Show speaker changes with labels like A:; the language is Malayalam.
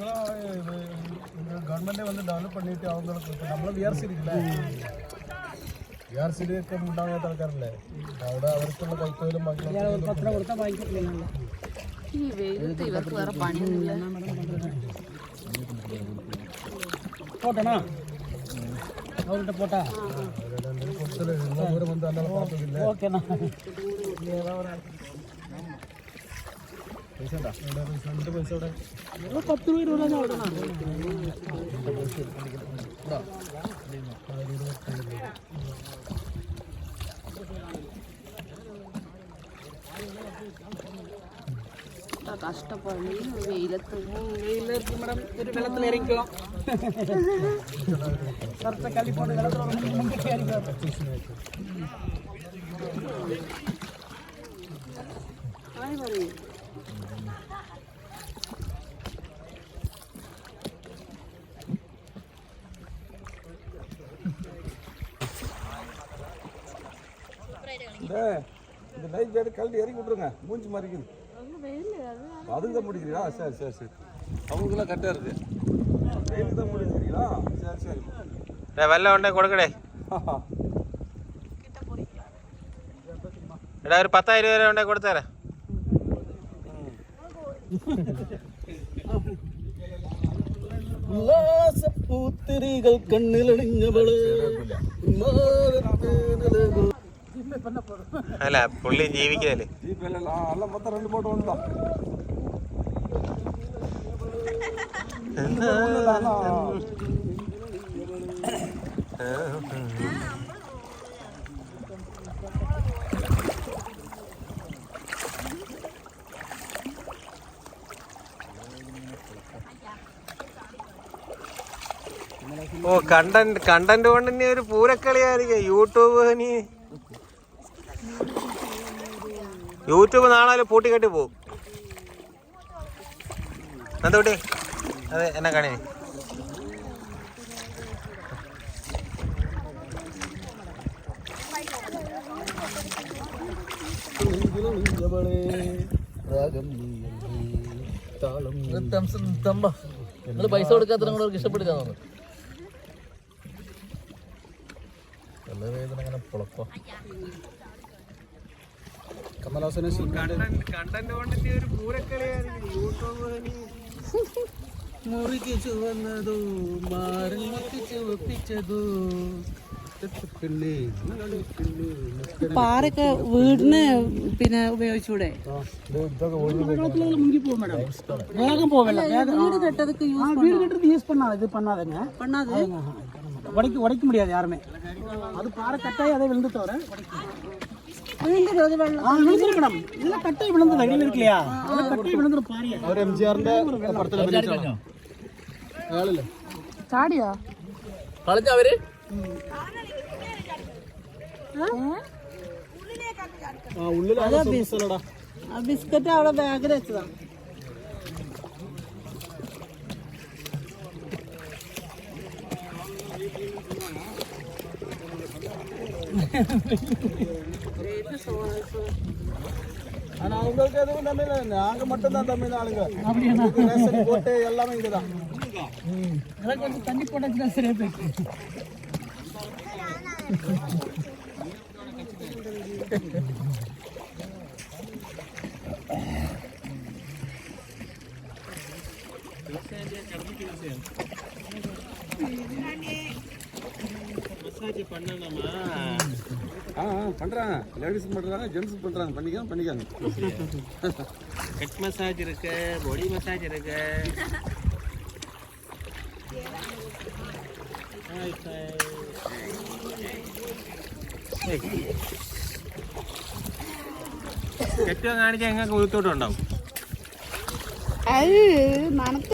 A: நீங்களா கவர்மெண்டே வந்து டெவலப் பண்ணிட்டு அவங்களுக்கு இப்போ நம்மளும் വിആർസി ഇരിക്കില്ലേ വിആർസിയിലൊക്കെ ഉണ്ടാകാത്ത ആൾക്കാരല്ലേ അവിടെ അവർക്കുള്ള കൈത്തൊഴിലും ബാക്കിയുള്ള
B: പത്ര കൊടുത്താൽ വാങ്ങിക്കില്ല
C: ഈ വെയിലത്ത് ഇവർക്ക് വേറെ പണിയൊന്നുമില്ല
B: போட்டேனா அவர்கிட்ட போட்டா
A: എന്തെങ്കിലും പൈസ ഉണ്ടോ എന്റെ പൈസ ഇവിടെ
B: പത്ത്
C: രൂപ ഇരുപത് കഷ്ടപ്പെടുന്നു വെയിലത്ത്
B: വെയിലത്ത് മേഡം ഒരു വെള്ളത്തിൽ ഇറങ്ങിക്കോ കറച്ചക്കാലി പോണ
C: വെള്ളത്തിൽ പറയൂ?
A: இந்த நைட் கேட்டு கழட்டி இறக்கி விட்ருங்க மூஞ்சி மறிக்குது. அதுங்க தான் முடிக்கிறீங்களா சரி சரி சரி. அவங்களுக்குலாம் கரெக்டாக இருக்குது வெயிலுக்கு தான் முடிக்கிறீங்களா சரி சரி.
D: டே வெள்ளை உடனே கொடுக்கடே எடா ஒரு பத்தாயிரம் ரூபாய் உடனே கொடுத்தாரேன்
B: ഉല്ലാസപ്പൂത്തിരികൾ കണ്ണിലണിഞ്ഞവൾ.
D: അല്ല പുള്ളി ജീവിക്കല്ലേ?
A: ஜிபே
D: ഓ കണ്ടന്റ് കണ്ടന്റ് കൊണ്ട് ഇനി ഒരു പൂരക്കളിയായിരിക്കും. യൂട്യൂബ് ഇനി. യൂട്യൂബ് നാളെ പൂട്ടിക്കെട്ടി പോകും എന്തുകൂട്ടി അതെ എന്നാ കാണി.
B: നിങ്ങൾ പൈസ കൊടുക്കാത്ത അവർക്ക് ഇഷ്ടപ്പെടുക
A: വേദന അങ്ങനെ പുളക്കോ കമലഹാസനെ
D: കണ്ടന്റ് കൊണ്ട് ഇനി ഒരു പൂരക്കളിയായിരിക്കും യൂട്യൂബ് ഇനി
B: മുറുകി ചുവന്നതു മാറിൽ മുത്തി ചുവപ്പിച്ചതു
C: പാറൊക്കെ വീടിന് പിന്നെ ഉപയോഗിച്ചൂടെ
A: ഇതൊക്കെ ഒഴിവ്
B: முங்கி போகும் மேடம் வேகம் போகல வேகம்
C: വീട് കെട്ടതൊക്കെ
B: ஆ, வீடு கட்டுறது யூஸ் பண்ணாது இது பண்ணாதுங்க
C: பண்ணாது
B: உடைக்க உடைக்க முடியாது யாருமே அது பாறை கட்டாயி அதை விழுந்து தவிர
C: വീണ്ടും ഒരു വെള്ളം
B: ஆ விழுந்திருக்கணும் இதுல கட்டாய் விழுந்தது அடியில் இருக்கு இல்லையா அதுல கட்டாய் விழுந்துரும் பாருங்க
A: അവർ എം ജി ആറിന്റെ പടത്തിൽ അഭിനയിച്ചാണ് അയാളല്ലേ
C: ചാടിയോ
B: കളിച്ച അവര് ആ ഉള്ളിലാണ് മസാലടാ
C: ബിസ്ക്കറ്റ് അവിടെ ബാഗിൽ വെച്ചതാ
A: ஆனா அவங்களுக்கு எதுவும் தமிழ் நாங்க மட்டும் தான் தமிழ் ஆளுங்க ரேஷன் போட்டு எல்லாமே இங்கதான்
B: எனக்கு கொஞ்சம் தண்ணி போட்டாச்சுன்னா சரியா போயிட்டு
A: ஆ ஆ, பண்றாங்க லேடிஸ் பண்றாங்க ஜென்ஸ் பண்றாங்க பண்ணிக்கலாம் பண்ணிக்காங்க
D: ஹெட் மசாஜ் இருக்கு பாடி மசாஜ் இருக்கு ഏറ്റവും കാണിച്ചാൽ ഞങ്ങൾക്ക് ഉയർത്തോട്ടുണ്ടാവും
C: അത് നനക്ക്